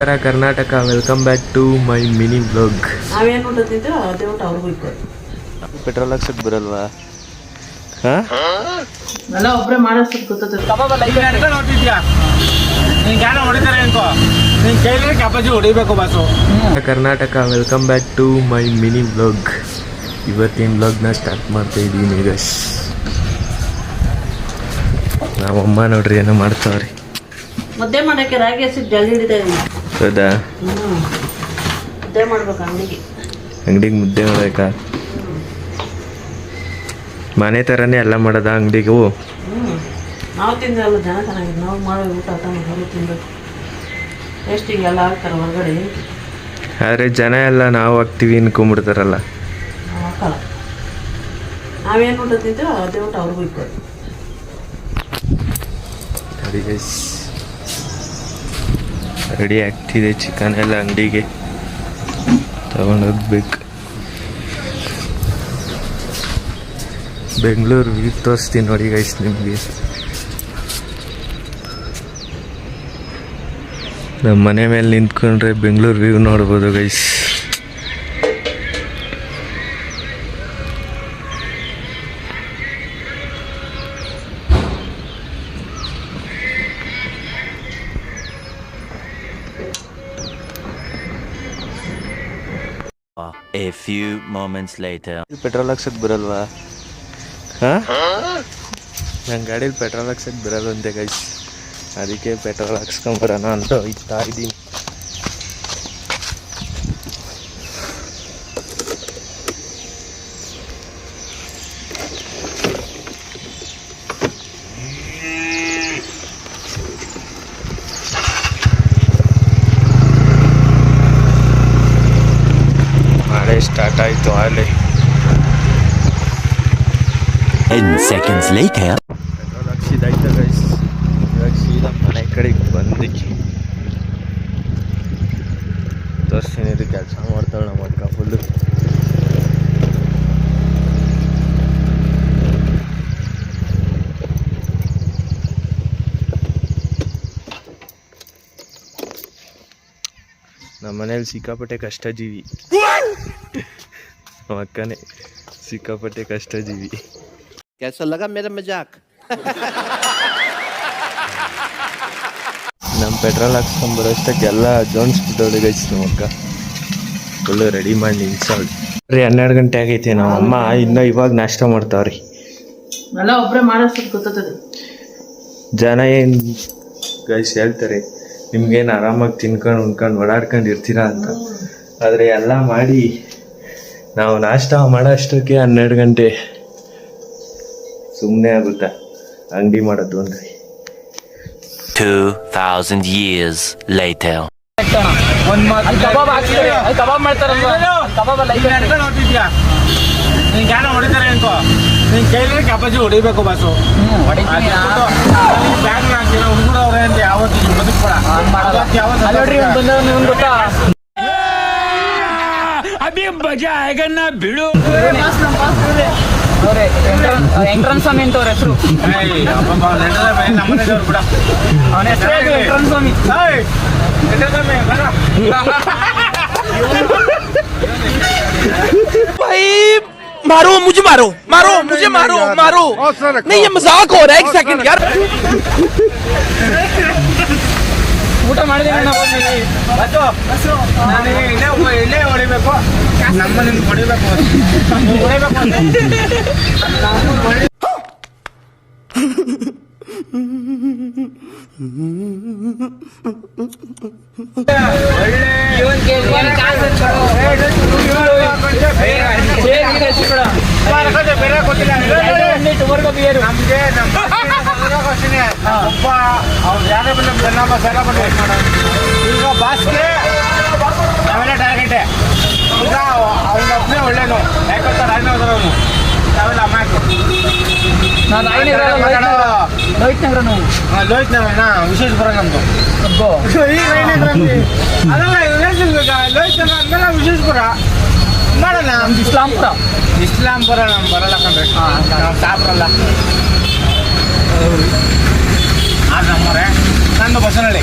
ನಮಸ್ಕಾರ Karnataka. Welcome back to my mini blog ನಾವೇನು ಊಟ ತಿಂತೀವೋ ಅದೇ ಊಟ ಅವ್ರಿಗೂ ಇಕ್ಕೋದು ಪೆಟ್ರೋಲ್ ಹಾಕ್ಸಕ್ ಬರಲ್ವಾ? ಹಾ? ಎಲ್ಲ ಒಬ್ಬರೇ ಮಾಡೋಷ್ಟು ಗೊತ್ತದ ಹೊಡಿಬೇಕು bus Karnataka. Welcome back to my mini blog ಇವತ್ತಿನ ಬ್ಲಾಗ್ನ ಸ್ಟಾರ್ಟ್ ಮಾಡ್ತಾ ಇದ್ದೀನಿ ಗಸ್ ನಾವಮ್ಮ ನೋಡ್ರಿ ಏನೋ ಮಾಡ್ತಾವ್ರಿ. ಮುದ್ದೆ ಮಾಡಕ್ಕೆ ರಾಗಿ ಹಸಿ ಜಲ್ದಿ ಹಿಡಿತಾ ಹೌದಾ? ಅಂಗಡಿಗೆ. ಮುದ್ದೆ ಮಾಡ್ಬೇಕಾ? ಮನೆ ಥರನೇ ಎಲ್ಲ ಮಾಡದ ಅಂಗಡಿಗೆ? ನಾವು ತಿಂದ್ರಲ್ಲ ಜನ ಚೆನ್ನಾಗಿದೆ. ನಾವು ಮಾಡೋ ಊಟ ಅವರು ತಿನ್ಬೇಕು. ಟೇಸ್ಟಿಗೆ ಎಲ್ಲ ಹಾಕ್ತಾರೆ ಹೊರಗಡೆ. ಆದರೆ ಜನ ಎಲ್ಲ ನಾವು ಹಾಕ್ತೀವಿ ಅನ್ಕೊಂಬಿಡ್ತಾರಲ್ಲ ನಾವು ಹಾಕಲ್ಲ. ನಾವೇನು ಊಟ ತಿಂತೀವೋ ಅದೇ ಊಟ ಅವ್ರಿಗೂ ಇಕ್ಕೋದು ರೆಡಿ ಆಗ್ತಿದೆ ಚಿಕನ್ ಎಲ್ಲ ಅಂಗಡಿಗೆ. ತಗೊಂಡೋಗ್ಬೇಕು ಬೆಂಗಳೂರು ವ್ಯೂ ತೋರಿಸ್ತೀನಿ ನೋಡಿ ಗೈಸ್ ನಿಮಗೆ. ನಮ್ಮ ಮನೆ ಮೇಲೆ ನಿಂತ್ಕೊಂಡ್ರೆ ಬೆಂಗಳೂರು ವ್ಯೂ ನೋಡ್ಬೋದು guys A few moments later petrol ಹಾಕ್ಸಕ್ ಬರಲ್ವಾ ಹಾ? ನನ್ನ ಗಾಡೀಲಿ ಪೆಟ್ರೋಲ್ ಹಾಕ್ಸಕ್ ಬರಲ್ವಂತೆ ಗೈಸ್ ಅದಕ್ಕೆ ಪೆಟ್ರೋಲ್ ಹಾಕ್ಸ್ಕೊಂಬರೋಣ ಅಂತ ಹೋಯ್ತಾ ಇದ್ದೀನಿ ಮಳೆ ಸ್ಟಾರ್ಟ್ ಆಯಿತು ಅಲ್ಲಿ 10 seconds later. ಪೆಟ್ರೋಲ್ ಹಾಕ್ಸಿದಾಯ್ತು ಗೈಸ್ ಇವಾಗ ಸೀದಾ ಮನೆ ಕಡೆಗೆ ಬಂದಿಕ್ಕೆ ತೋರಿಸ್ತೀನಿ ಇದು ಕೆಲಸ ಮಾಡ್ತಾಳೆ ನಮ್ಮ ಅಕ್ಕ ಫುಲ್ಲು ನಮ್ಮ ಮನೇಲಿ ಸಿಕ್ಕಾಪಟ್ಟೆ ಕಷ್ಟ ಜೀವಿ ಮಕ್ಕನೆ ಸಿಕ್ಕಾಪಟ್ಟೆ ಕಷ್ಟ ಜೀವಿ ಕೆಲಸ ಲಗ ಮೇರೆ ಮಜಾಕ್ ನಮ್ಮ ಪೆಟ್ರೋಲ್ ಹಾಕ್ಸ್ಕೊಂಬರೋಷ್ಟಕ್ಕೆಲ್ಲ ಜೋನ್ಸ್ ಗೈಸ್ ನಮ್ಮ ಮಕ್ಕ ಫುಲ್ಲು ರೆಡಿ ಮಾಡಿ ನಿಲ್ಸವಳು ರೀ ಹನ್ನೆರಡು ಗಂಟೆ ಆಗೈತಿ ನಮ್ಮ ಅಮ್ಮ ಇನ್ನೂ ಇವಾಗ ನಾಷ್ಟ ಮಾಡ್ತಾವ್ರಿ. ಎಲ್ಲ ಒಬ್ಬರೇ ಗೊತ್ತದೆ ಜನ ಏನು ಗೈಸ್ ಹೇಳ್ತಾರೆ ನಿಮ್ಗೇನು ಆರಾಮಾಗಿ ತಿನ್ಕೊಂಡು ಉಣ್ಕೊಂಡು ಓಡಾಡ್ಕೊಂಡು ಇರ್ತೀರಾ ಅಂತ. ಆದರೆ ಎಲ್ಲ ಮಾಡಿ ನಾವು ನಾಷ್ಟ ಮಾಡೋ ಅಷ್ಟಕ್ಕೆ ಹನ್ನೆರಡು ಗಂಟೆ. ಸುಮ್ಮನೆ ಆಗುತ್ತಾ? ಅಂಗಡಿ ಮಾಡೋದು ಅಂದರೆ 2000 years later. ನೀನ್ ಜ್ಞಾನ ಹೊಡಿತಾರೆ ಅನ್ಕೋ ನೀನ್ ಕೈಲಿ ಕಪಾಜಿ ಹೊಡಿಬೇಕು ಬಸ್ಸು ಬ್ಯಾಗ್ ಹಾಕ್ತೀರ ಹುಡುಗರವ್ರೆ ಅಂತ ಯಾವತ್ತು ಬದುಕ್ಬೇಡ ಮಜಾ ಆಗನ್ನ ಬಿಡು ವೆಂಕಟರಮಣ ಸ್ವಾಮಿ ಅಂತ ಅವ್ರ ಹೆಸರು ಏಯ್, ಅಬ್ಬಬ್ಬ, ನೆಂಟರ ಮೇಲೆ ನಮ್ಮನೆ ದೇವ್ರು ಬಿಡ. ಅವನ ಹೆಸರು ವೆಂಕಟರಮಣ ಸ್ವಾಮಿ ಏಯ್, ನೆಂಟರ ಮೇಲೆ ಬರ. मारो मुझे मारो मारो मुझे मारो मारो नहीं ये मजाक हो रहा है एक सेकंड यार ಊಟ ಮಾಡಿದೆ ಅಣ್ಣ ಹೋದ್ಮೇಲೆ. ಬಸ್ಸು, ನಾನು ಇಲ್ಲೇ ಹೊ- ಇಲ್ಲೇ ಹೊಡಿಬೇಕು ನಮ್ಮ ನಿಮ್ಗೆ ಹೊಡಿಬೇಕು. ಬೇರೆ ಗೊತ್ತಿಲ್ಲ. ನಮ್ಗೆ ಅಷ್ಟೇ ಒಬ್ಬ ಅವ್ರು ಯಾರೇ ಬಂದು ನಮ್ಮ ಸಲ ಬಂದು ವೇಟ್ ಮಾಡೋದು ಈಗ ಬಾಸ್ಗೆ ನಾವೆಲ್ಲ ಟಾರ್ಗೆಟೆ ಈಗ ಅವನೊಬ್ಬನೇ ಒಳ್ಳೇನು ಯಾಕಂತ ರಾಜನಗರವನು ನಾವೆಲ್ಲ ಅಮ್ಮಾಕು ನಾನು ರಾಯನಗರ ಲೋಹಿತ್- ನಗರ ನಾವು. ಲೋಹಿತ್ ನವಣ್ಣ ವಿಶೇಷಪುರ ನಮ್ದು ಅಬ್ಬೋ. ಈ ಅದಲ್ಲ ಲೋಹಿತ್ ನಗರ ಅಂದಲ್ಲ ವಿಶೇಷಪುರ ಮಾಡೋಣ ನಮ್ದು ಇಸ್ಲಾಂಪುರ ಇಸ್ಲಾಂಪುರ ನಮ್ಮ ಬರಲ್ಲ ಕಂಡ್ರೆ ನಾವು ಸಾಬ್ರಲ್ಲ. ಆದ್ರೆ ನಮ್ಮರೆ ನಂದು ಬಸವನಹಳ್ಳಿ.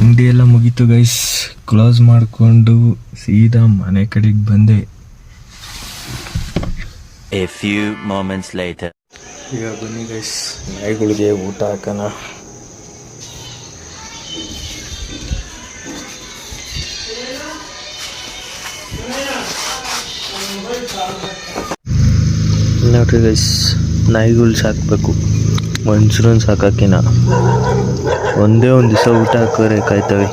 ಅಂಗಡಿ ಎಲ್ಲ ಮುಗೀತು ಗೈಸ್ ಕ್ಲೋಸ್ ಮಾಡಿಕೊಂಡು ಸೀದಾ ಮನೆ ಕಡೆಗೆ ಬಂದೆ. ಎ ಫ್ಯೂ ಮೊಮೆಂಟ್ಸ್ ಲೇಟರ್ ಈಗ ಬನ್ನಿ ಗೈಸ್ ನಾಯಿಗಳಿಗೆ ಊಟ ಹಾಕೋಣ. ನೋಡ್ರಿ ಗೈಸ್ ನಾಯಿಗಳು ಸಾಕಬೇಕು. ಮನುಷ್ಯರನ್ನ ಹಾಕಕಿನ ಒಂದೇ ಒಂದು ದಿವಸ ಊಟ ಹಾಕೋರೆ ಕಾಯ್ತವೆ.